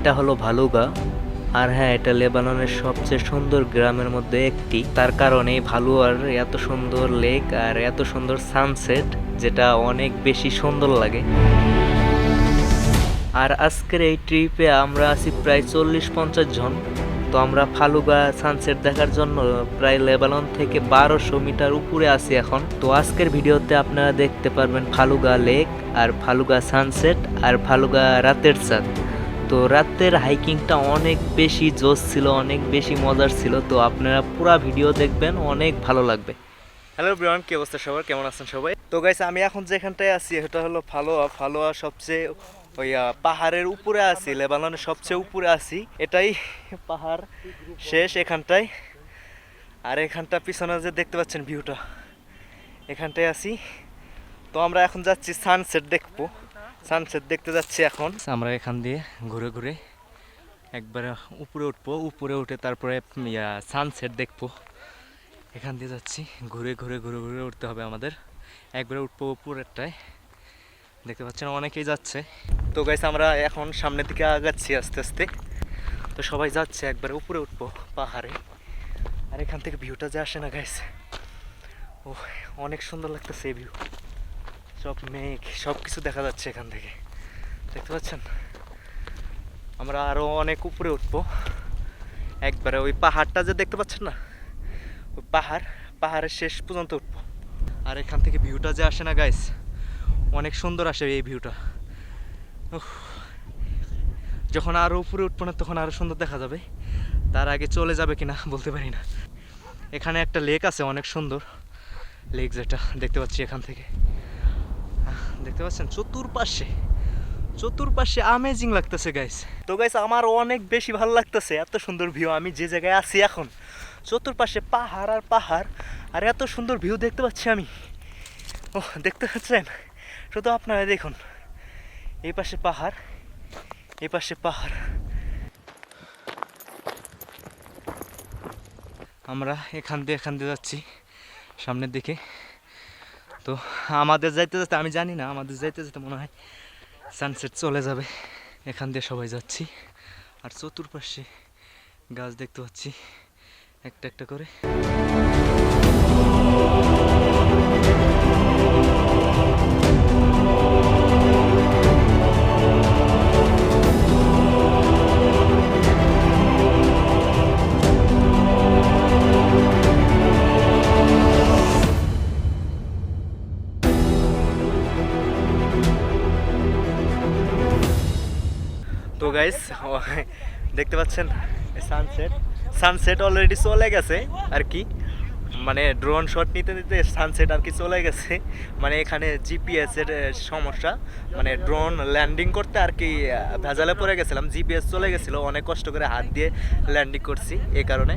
এটা হলো ভালুগা আর হ্যাঁ এটা লেবাননের সবচেয়ে সুন্দর গ্রামের মধ্যে একটি। তার কারণে ভালুয়ার এত সুন্দর লেক আর এত সুন্দর সানসেট যেটা অনেক বেশি সুন্দর লাগে। আর আজকের এই ট্রিপে আমরা আছি প্রায় চল্লিশ পঞ্চাশ জন। তো আমরা ফালুগা সানসেট দেখার জন্য প্রায় লেবানন থেকে বারোশো মিটার উপরে আছি এখন। তো আজকের ভিডিওতে আপনারা দেখতে পারবেন ফালুগা লেক আর ফালুগা সানসেট আর ফালুগা রাতের চাঁদ। তো রাতের হাইকিংটা অনেক বেশি জোশ ছিল, অনেক বেশি মজার ছিল। তো আপনারা পুরো ভিডিও দেখবেন, অনেক ভালো লাগবে। হ্যালো ব্রিয়ান কি অবস্থা সবার? কেমন আছেন সবাই? তো গাইস আমি এখন যেখানটায় আছি এটা হলো ফালোয়া। ফালোয়া সবচেয়ে ওই পাহাড়ের উপরে আছি, লেবাননের সবচেয়ে উপরে আছি। এটাই পাহাড় শেষ এখানটায়। আর এখানটা পিছনে যে দেখতে পাচ্ছেন ভিউটা এখানটায় আছি। তো আমরা এখন যাচ্ছি সানসেট দেখব। সানসেট দেখতে যাচ্ছি এখন। আমরা এখান দিয়ে ঘুরে ঘুরে একবার উপরে উঠবো, উপরে উঠে তারপরে সানসেট দেখব। এখান দিয়ে যাচ্ছি, ঘুরে ঘুরে ঘুরে ঘুরে উঠতে হবে আমাদের। একবারে উঠবো উপরেরটায়। দেখতে পাচ্ছেন অনেকেই যাচ্ছে। তো গাইস আমরা এখন সামনের দিকে আগাচ্ছি আস্তে আস্তে। তো সবাই যাচ্ছে, একবারে উপরে উঠবো পাহাড়ে। আর এখান থেকে ভিউটা যে আসে না গাইস ও অনেক সুন্দর লাগতেছে এই ভিউ সব মেঘ সব কিছু দেখা যাচ্ছে এখান থেকে। দেখতে পাচ্ছেন? আমরা আরও অনেক উপরে উঠবো। একবারে ওই পাহাড়টা যে দেখতে পাচ্ছেন না? ওই পাহাড়, পাহাড়ের শেষ পর্যন্ত উঠবো। আর এখান থেকে ভিউটা যে আসে না গাইস অনেক সুন্দর আসে এই ভিউটা। যখন আরও উপরে উঠবো না, তখন আরও সুন্দর দেখা যাবে। তার আগে চলে যাবে কিনা, বলতে পারি না। এখানে একটা লেক আছে, অনেক সুন্দর। লেক যেটা, দেখতে পাচ্ছি এখান থেকে। দেখতে পাচ্ছেন চতুর্পাশে চতুর্পাশে আমেজিং লাগতেছে গাইস তো গাইস আমার অনেক বেশি ভালো লাগতেছে, এত সুন্দর ভিউ আমি যে জায়গায় আছি এখন, চতুর্পাশে পাহাড় আর পাহাড়, আর এত সুন্দর ভিউ দেখতে পাচ্ছি আমি। ও দেখতে পাচ্ছেন? শুধু আপনারা দেখুন। এই পাশে পাহাড়, এই পাশে পাহাড়। আমরা এখান দিয়ে এখান দিয়ে যাচ্ছি, সামনের দিকে। তো আমাদের যাইতে যেতে আমি জানি না, আমাদের যাইতে যেতে মনে হয় সানসেট চলে যাবে। এখান দিয়ে সবাই যাচ্ছি। আর চতুর্পাশে গাছ দেখতে পাচ্ছি, একটা একটা করে। তো গাইস দেখতে পাচ্ছেন সানসেট সানসেট অলরেডি চলে গেছে আর কি। মানে ড্রোন শট নিতে নিতে সানসেট আর কি চলে গেছে। মানে এখানে জিপিএস এর সমস্যা। মানে ড্রোন ল্যান্ডিং করতে আর কি ভেজালে পড়ে গেছিলাম। জিপিএস চলে গেছিল, অনেক কষ্ট করে হাত দিয়ে ল্যান্ডিং করছি এই কারণে।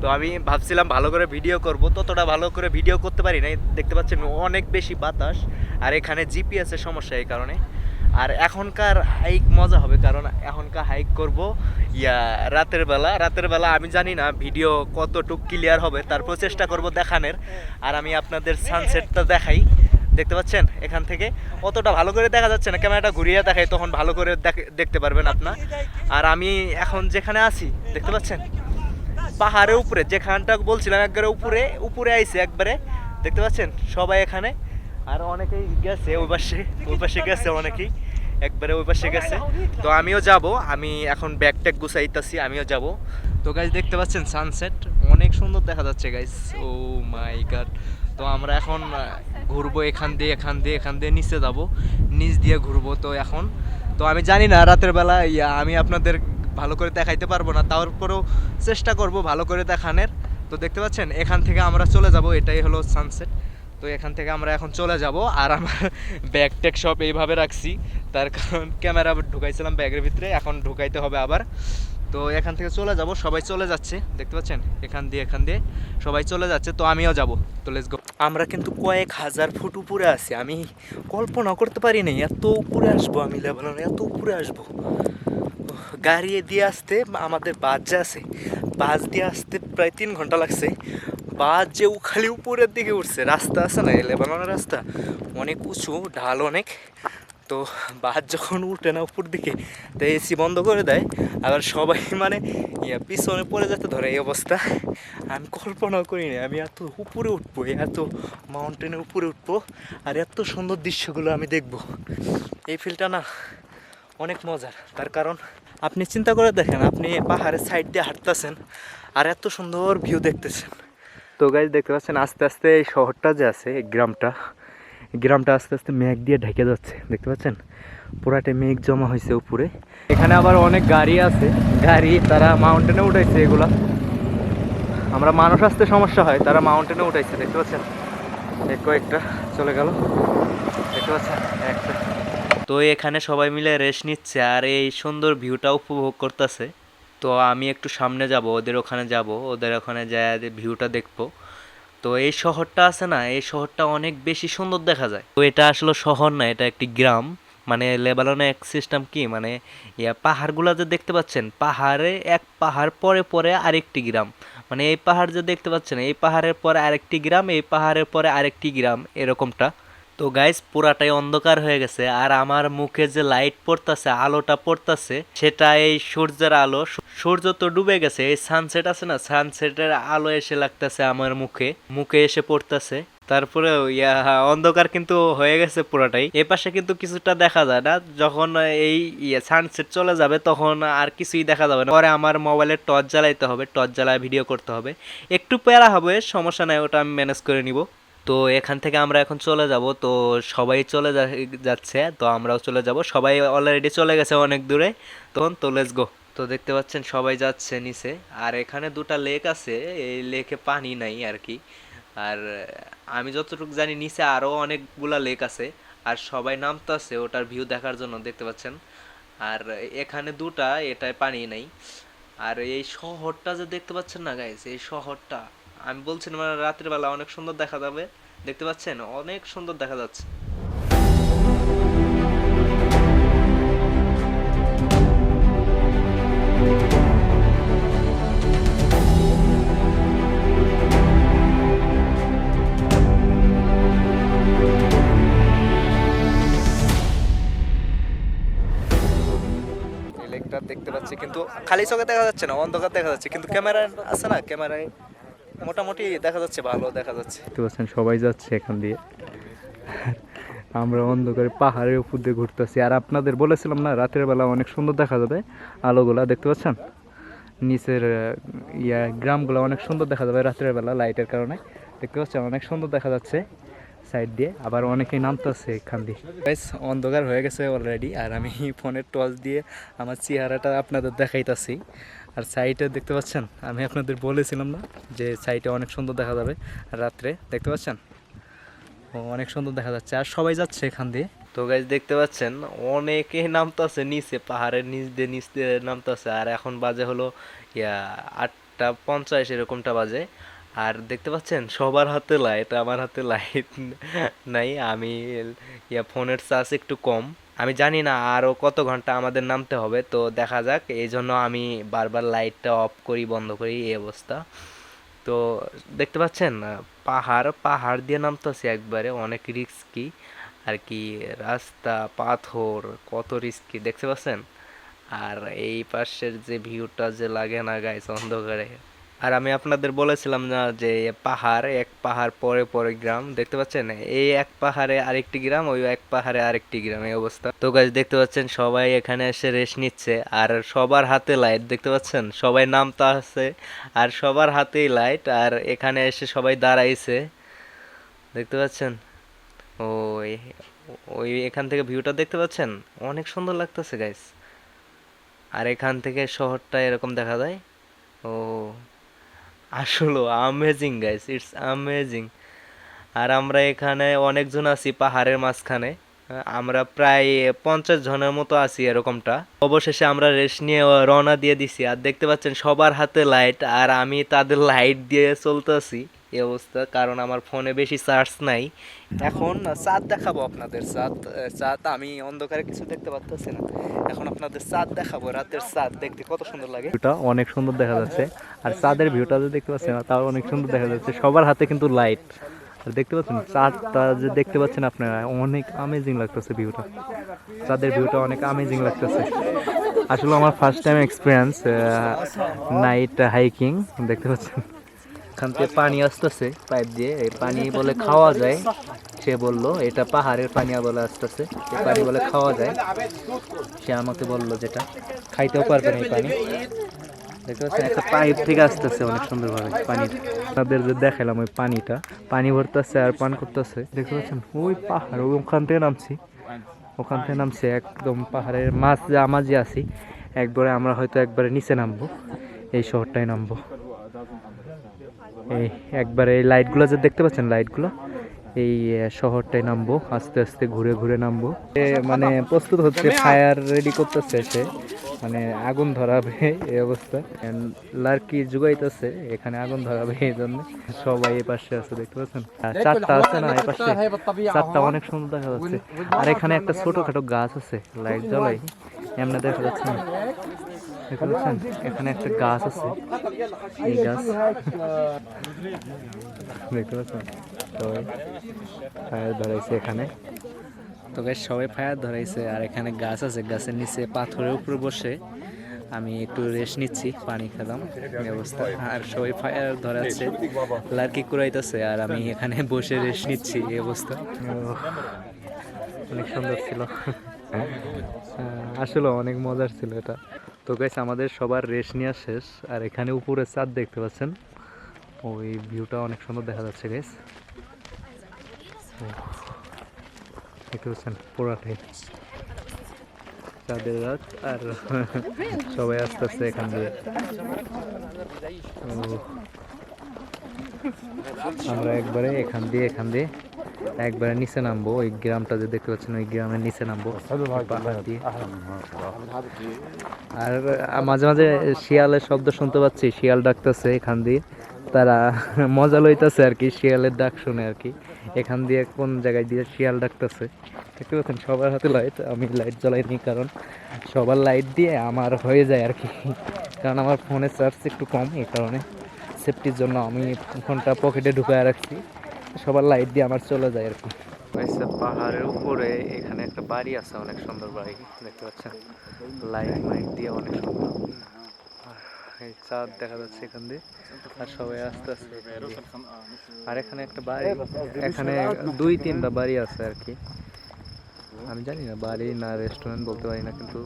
তো আমি ভাবছিলাম ভালো করে ভিডিও করব। ততটা ভালো করে ভিডিও করতে পারি নাই। দেখতে পাচ্ছেন অনেক বেশি বাতাস। আর এখানে জিপিএস এর সমস্যা এই কারণে। আর এখনকার হাইক মজা হবে, কারণ এখনকার হাইক করব, ইয়া, রাতের বেলা। রাতের বেলা আমি জানি না ভিডিও কতটুক ক্লিয়ার হবে, তারপর চেষ্টা করব দেখানোর। আর আমি আপনাদের সানসেটটা দেখাই। দেখতে পাচ্ছেন? এখান থেকে অতটা ভালো করে দেখা যাচ্ছে না। ক্যামেরাটা ঘুরিয়ে দেখাই, তখন ভালো করে দেখ- দেখতে পারবেন আপনার। আর আমি এখন যেখানে আছি, দেখতে পাচ্ছেন? পাহাড়ের উপরে, যেখানটা বলছিলাম, একবারে উপরে উপরে আইছে একবারে। দেখতে পাচ্ছেন? সবাই এখানে আর অনেকেই গেছে, ওই পাশে ওই পাশে গেছে অনেকেই। একবারে ওই পাশে গেছে। তো আমিও যাব, আমি এখন ব্যাগ ট্যাগ গুছাইতেছি, আমিও যাব। তো গাইজ দেখতে পাচ্ছেন সানসেট অনেক সুন্দর দেখা যাচ্ছে গাইজ ও মাই গড তো আমরা এখন ঘুরবো এখান দিয়ে এখান দিয়ে এখান দিয়ে নিচে যাব। নিচ দিয়ে ঘুরবো তো এখন। তো আমি জানি না, রাতের বেলা, ইয়া, আমি আপনাদের ভালো করে দেখাইতে পারব না। তারপরেও চেষ্টা করব ভালো করে দেখানোর। তো দেখতে পাচ্ছেন, এখান থেকে আমরা চলে যাব, এটাই হলো সানসেট তো এখান থেকে আমরা এখন চলে যাব আর আমার ব্যাগ ট্যাগ সব এইভাবে রাখছি। তার কারণ ক্যামেরা ঢুকাইছিলাম ব্যাগের ভিতরে, এখন ঢুকাইতে হবে আবার। তো এখান থেকে চলে যাব, সবাই চলে যাচ্ছে, দেখতে পাচ্ছেন? এখান দিয়ে এখান দিয়ে সবাই চলে যাচ্ছে, তো আমিও যাব। তো লেটস গো আমরা কিন্তু কয়েক হাজার ফুট উপরে আছি, আমি কল্পনা করতে পারি নাই, এত উপরে আসব আমি, লেবাননে, এত উপরে আসব। গাড়ি দিয়ে আসতে আমাদের বাস যে আছে, বাস দিয়ে আসতে প্রায় তিন ঘণ্টা লাগছে। বাস যে খালি উপরের দিকে উঠছে। রাস্তা আছে না, এই লেবাননের রাস্তা? অনেক উঁচু, ঢাল অনেক। তো বাস যখন উঠে না উপর দিকে, তো এসি বন্ধ করে দেয়। আবার সবাই মানে ইয়া, পিছনে পড়ে যেতে ধরে, এই অবস্থা। আমি কল্পনাও করিনি আমি এত উপরে উঠবো, এত মাউন্টেনের উপরে উঠবো, আর এত সুন্দর দৃশ্যগুলো আমি দেখব। এই ফিলটা না, অনেক মজার। তার কারণ, আপনি চিন্তা করে দেখেন, আপনি পাহাড়ের সাইড দিয়ে হাঁটতেছেন, আর এত সুন্দর ভিউ দেখতেছেন। তো গাইজ দেখতে পাচ্ছেন আস্তে আস্তে এই শহরটা যে আছে গ্রামটা গ্রামটা আস্তে আস্তে মেঘ দিয়ে ঢেকে যাচ্ছে, দেখতে পাচ্ছেন? পুরাটা মেঘ জমা হয়েছে উপরে। এখানে আবার অনেক গাড়ি আছে, গাড়ি তারা মাউন্টেনে উঠাইছে এগুলা। আমরা মানুষ আসতে সমস্যা হয়, তারা মাউন্টেনে উঠাইছে, দেখতে পাচ্ছেন? এক কয়েকটা চলে গেল, দেখতে পাচ্ছেন? একটা। তো এখানে সবাই মিলে রেস্ট নিচ্ছে, আর এই সুন্দর ভিউটা উপভোগ করতেছে। তো আমি একটু সামনে যাব, ওদের ওখানে যাব, ওদের ওখানে যায় ভিউটা দেখব। তো এই শহরটা আছে না, এই শহরটা অনেক বেশি সুন্দর দেখা যায়। তো এটা আসলে শহর না, এটা একটি গ্রাম। মানে লেবাননে এক সিস্টেম কি মানে ইয়া পাহাড়গুলো যে দেখতে পাচ্ছেন, পাহাড়ে এক পাহাড় পরে পরে আরেকটি গ্রাম। মানে এই পাহাড় যে দেখতে পাচ্ছেন, এই পাহাড়ের পরে আরেকটি গ্রাম, এই পাহাড়ের পরে আরেকটি গ্রাম, এরকমটা। তো গাইস পুরাটাই অন্ধকার হয়ে গেছে আর আমার মুখে যে লাইট পড়তাছে, আলোটা পড়তাছে সেটা এই সূর্যের আলো। সূর্য তো ডুবে গেছে, এই সানসেট আছে না সানসেটের আলো এসে লাগতেছে আমার মুখে মুখে এসে পড়তেছে। তারপরে ইয়া, অন্ধকার কিন্তু হয়ে গেছে পুরাটাই। এ পাশে কিন্তু কিছুটা দেখা যায় না, যখন এই ইয়ে সানসেট চলে যাবে, তখন আর কিছুই দেখা যাবে না। পরে আমার মোবাইলে টর্চ জ্বালাইতে হবে টর্চ জ্বালায় ভিডিও করতে হবে। একটু প্যারা হবে, সমস্যা নাই, ওটা আমি ম্যানেজ করে নিব। তো এখান থেকে আমরা এখন চলে যাব। তো সবাই চলে যাচ্ছে, তো আমরাও চলে যাব। সবাই অলরেডি চলে গেছে অনেক দূরে। তখন তো লেস গো তো দেখতে পাচ্ছেন সবাই যাচ্ছে নিচে। আর এখানে দুটা লেক আছে। এই লেকে পানি নাই আর কি আর আমি যতটুকু জানি নিচে আরও অনেকগুলা লেক আছে। আর সবাই নামতাছে ওটার ভিউ দেখার জন্য, দেখতে পাচ্ছেন? আর এখানে দুটা, এটায় পানি নাই। আর এই শহরটা যে দেখতে পাচ্ছেন না গাইস এই শহরটা আমি বলছিলাম মানে রাতের বেলা অনেক সুন্দর দেখা যাবে। দেখতে পাচ্ছেন? অনেক সুন্দর দেখা যাচ্ছে। দেখতে পাচ্ছি, কিন্তু খালি চোখে দেখা যাচ্ছে না, অন্ধকার দেখা যাচ্ছে। কিন্তু ক্যামেরা আছে না? ক্যামেরায় মোটামুটি দেখা যাচ্ছে, ভালো দেখা যাচ্ছে। দেখতে পাচ্ছেন, সবাই যাচ্ছে এখান দিয়ে। আমরা অন্ধকারে পাহাড়ের উপর দিয়ে ঘুরতেছি। আর আপনাদের বলেছিলাম না, রাতের বেলা অনেক সুন্দর দেখা যাবে। আলোগুলা, দেখতে পাচ্ছেন? নিচের ইয়া, গ্রামগুলো অনেক সুন্দর দেখা যাবে রাতের বেলা লাইটের কারণে। দেখতে পাচ্ছেন, অনেক সুন্দর দেখা যাচ্ছে সাইড দিয়ে। আবার অনেকেই নামতেছে এখান দিয়ে। বেশ অন্ধকার হয়ে গেছে অলরেডি আর আমি ফোনের টর্চ দিয়ে আমার চেহারাটা আপনাদের দেখাইতাছি। আর সাইডে দেখতে পাচ্ছেন? আমি আপনাদের বলেছিলাম না যে সাইডে অনেক সুন্দর দেখা যাবে রাত্রে, দেখতে পাচ্ছেন? অনেক সুন্দর দেখা যাচ্ছে। আর সবাই যাচ্ছে এখান দিয়ে। তো গাইজ দেখতে পাচ্ছেন? অনেকেই নামতাছে নিচে, পাহাড়ের নিচ দিয়ে নিচ দিয়ে নামতাছে। আর এখন বাজে হলো, ইয়া, আটটা পঞ্চাশ এরকমটা বাজে। আর দেখতে পাচ্ছেন? সবার হাতে লাইট আমার হাতে লাইট নাই। আমি, ইয়া ফোনের চার্জ একটু কম। আমি জানি না আরও কত ঘণ্টা আমাদের নামতে হবে, তো দেখা যাক। এই জন্য আমি বারবার লাইটটা অফ করি, বন্ধ করি, এই অবস্থা। তো দেখতে পাচ্ছেন পাহাড় পাহাড় দিয়ে নামতেছে একবারে, অনেক রিস্কি আর কি, রাস্তা, পাথর, কত রিস্কি দেখতে পাচ্ছেন? আর এই পাশের যে ভিউটা যে লাগে না গাইস অন্ধকারে। আর আমি আপনাদের বলেছিলাম না যে পাহাড়, এক পাহাড় পরে পরে গ্রাম, দেখতে পাচ্ছেন? এই এক পাহাড়ে আরেকটি গ্রাম, ওই এক পাহাড়ে আরেকটি গ্রাম, এই অবস্থা। তো গাছ দেখতে পাচ্ছেন, সবাই এখানে এসে রেস্ট নিচ্ছে, আর সবার হাতে লাইট দেখতে পাচ্ছেন? সবাই নামতা আছে, আর সবার হাতেই লাইট আর এখানে এসে সবাই দাঁড়াইছে। দেখতে পাচ্ছেন? ওই ওই এখান থেকে ভিউটা দেখতে পাচ্ছেন? অনেক সুন্দর লাগতেছে গাইস আর এখান থেকে শহরটা এরকম দেখা যায়। ও আসলে আমেজিং গাইস ইটস আমেজিং আর আমরা এখানে অনেকজন আছি পাহাড়ের মাঝখানে। আমরা প্রায় পঞ্চাশ জনের মতো আছি এরকমটা। অবশেষে আমরা রেস্ট নিয়ে রওনা দিয়ে দিছি। আর দেখতে পাচ্ছেন সবার হাতে লাইট আর আমি তাদের লাইট দিয়ে চলতেছি এই অবস্থা, কারণ আমার ফোনে বেশি চার্জ নাই। এখন চাঁদ দেখাবো আপনাদের, চাঁদ চাঁদ আমি অন্ধকারে কিছু দেখতে পাচ্ছি না। এখন আপনাদের চাঁদ দেখাবো, রাতের চাঁদ দেখতে কত সুন্দর লাগে। ভিউটা অনেক সুন্দর দেখা যাচ্ছে। আর চাঁদের ভিউটা যে দেখতে পাচ্ছেন, তাও অনেক সুন্দর দেখা যাচ্ছে। সবার হাতে কিন্তু লাইট আর দেখতে পাচ্ছেন, চাঁদটা যে দেখতে পাচ্ছেন আপনারা, অনেক আমেজিং লাগতেছে ভিউটা। চাঁদের ভিউটা অনেক আমেজিং লাগতেছে। আসলে আমার first time experience night hiking দেখতে পাচ্ছেন। এখান থেকে পানি আসতেছে পাইপ দিয়ে। এই পানি বলে খাওয়া যায়। সে বলল, এটা পাহাড়ের পানি বলে আসতেছে। এই পানি বলে খাওয়া যায়। সে আমাকে বলল যেটা, খাইতেও পারবে না এই পানি। দেখতে পাচ্ছেন, একটা পাইপ থেকে আসতেছে অনেক সুন্দরভাবে পানি তাদের যে দেখালাম ওই পানিটা, পানি ভরতেছে আর পান করতেছে। দেখতে পাচ্ছেন, ওই পাহাড় ওখান থেকে নামছি। ওখান থেকে নামছি, একদম পাহাড়ের মাছ যে আমার যে আছি, একবারে আমরা হয়তো একবারে নিচে নামবো। এই শহরটায় নামবো। এই একবারে এই লাইটগুলো যে দেখতে পাচ্ছেন লাইটগুলো এই আহ, শহরটায় নামবো আস্তে আস্তে ঘুরে ঘুরে নামবো। মানে প্রস্তুত হচ্ছে ফায়ার রেডি করতেছে সে। মানে আগুন ধরাবে এই অবস্থা। লার্কি জুগাইতেছে এখানে আগুন ধরাবে এই জন্য। সবাই এই পাশে আছে দেখতে পাচ্ছেন? চারটা আছে না এই পাশে? চারটা অনেক সুন্দর দেখা যাচ্ছে। আর এখানে একটা ছোটখাটো গাছ আছে লাইট জ্বলাই। এমনি দেখা যাচ্ছে না। পাচ্ছেন? এখানে একটা গাছ আছে। এই গাছ। দেখতে পাচ্ছেন? সবাই ফায়ার ধরাইছে এখানে। তো গাছ সবাই ফায়ার ধরাইছে আর এখানে গাছ আছে। গাছের নিচে পাথরের উপরে বসে আমি একটু রেস্ট নিচ্ছি পানি খেলাম এই অবস্থা আর সবাই ফায়ার ধরাচ্ছে লার্কি কুড়াইতেছে আর আমি এখানে বসে রেস্ট নিচ্ছি এই অবস্থা। অনেক সুন্দর ছিল। আসলে অনেক মজার ছিল এটা। তো গাইস আমাদের সবার রেস্ট নেওয়া শেষ, আর এখানে উপরে চাঁদ দেখতে পাচ্ছেন। ওই ভিউটা অনেক সুন্দর দেখা যাচ্ছে গাইস দেখতে পাচ্ছেন পুরাটাই। চাঁদের রাত, আর সবাই আস্তে আস্তে এখান দিয়ে। আমরা একবারে এখান দিয়ে এখান দিয়ে একবারে নিচে নামবো ওই গ্রামটা যে দেখতে পাচ্ছেন ওই গ্রামের নিচে নামবো। আর মাঝে মাঝে শিয়ালের শব্দ শুনতে পাচ্ছি শিয়াল ডাকতেছে এখান দিয়ে। তারা মজা লইতেছে আর কি শিয়ালের ডাক শুনে আর কি। এখান দিয়ে কোন জায়গায় দিয়ে শিয়াল ডাকতেছে? দেখতে পাচ্ছেন সবার হাতে লাইট আমি লাইট জ্বালাইনি কারণ সবার লাইট দিয়ে আমার হয়ে যায় আর কি। কারণ আমার ফোনের চার্জ একটু কম এই কারণে সেফটির জন্য আমি ফোনটা পকেটে ঢুকায় রাখছি। সবার লাইট দিয়ে আমার চলে যায় আর কি। পাহাড়ের উপরে, এখানে একটা বাড়ি আছে, অনেক সুন্দর বাড়ি, দেখতে পাচ্ছেন? লাইট মাইট দিয়ে অনেক সুন্দর। চাঁদ দেখা যাচ্ছে এখান দিয়ে, আর সবাই আস্তে আস্তে আর এখানে একটা বাড়ি, এখানে দুই তিনটা বাড়ি আছে আর কি। আমি জানি না, বাড়ি না রেস্টুরেন্ট বলতে পারি না, কিন্তু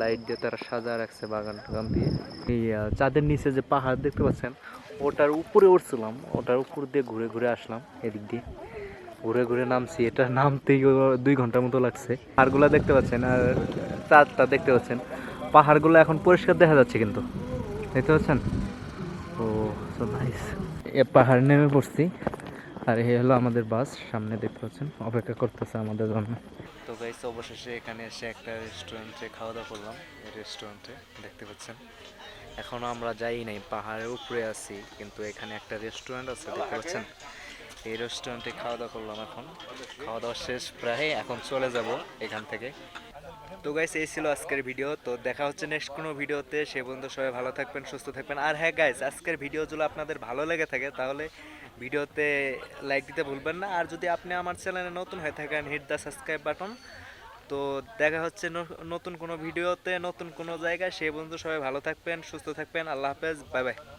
লাইট দিয়ে তারা সাজা রাখছে বাগান টাগান দিয়ে চাঁদের নিচে যে পাহাড় দেখতে পাচ্ছেন ওটার উপরে উঠছিলাম, ওটার উপর দিয়ে ঘুরে ঘুরে আসলাম এদিক দিয়ে। ঘুরে ঘুরে নামছি, এটা নামতেই দুই ঘণ্টার মতো লাগছে। পাহাড়গুলো দেখতে পাচ্ছেন আর চাঁদটা দেখতে পাচ্ছেন। পাহাড়গুলো এখন পরিষ্কার দেখা যাচ্ছে কিন্তু। দেখতে পাচ্ছেন? ও নাইস এ পাহাড় নেমে পড়ছি। আর এই হলো আমাদের বাস, সামনে দেখতে পাচ্ছেন, অপেক্ষা করতেছে আমাদের জন্য। তো গাইস অবশেষে এখানে এসে একটা রেস্টুরেন্টে খাওয়া দাওয়া করলাম। এই রেস্টুরেন্টে দেখতে পাচ্ছেন। এখনও আমরা যাই নাই পাহাড়ের উপরে আছি কিন্তু এখানে একটা রেস্টুরেন্ট আছে দেখতে পাচ্ছেন? এই রেস্টুরেন্টে খাওয়া দাওয়া করলাম এখন। খাওয়া দাওয়া শেষ প্রায় এখন চলে যাব এখান থেকে। তো গাইস এই ছিল আজকের ভিডিও তো দেখা হচ্ছে নেক্সট কোনো ভিডিওতে সে পর্যন্ত সবাই ভালো থাকবেন সুস্থ থাকবেন। আর হ্যাঁ গাইস আজকের ভিডিও যদি আপনাদের ভালো লেগে থাকে তাহলে ভিডিওতে লাইক দিতে ভুলবেন না। আর যদি আপনি আমার চ্যানেলে নতুন হয়ে থাকেন হিট দ্য সাবস্ক্রাইব বাটন তো দেখা হচ্ছে নতুন কোনো ভিডিওতে, নতুন কোনো জায়গায়। সেই পর্যন্ত সবাই ভালো থাকবেন, সুস্থ থাকবেন। আল্লাহ হাফেজ, বাই বাই।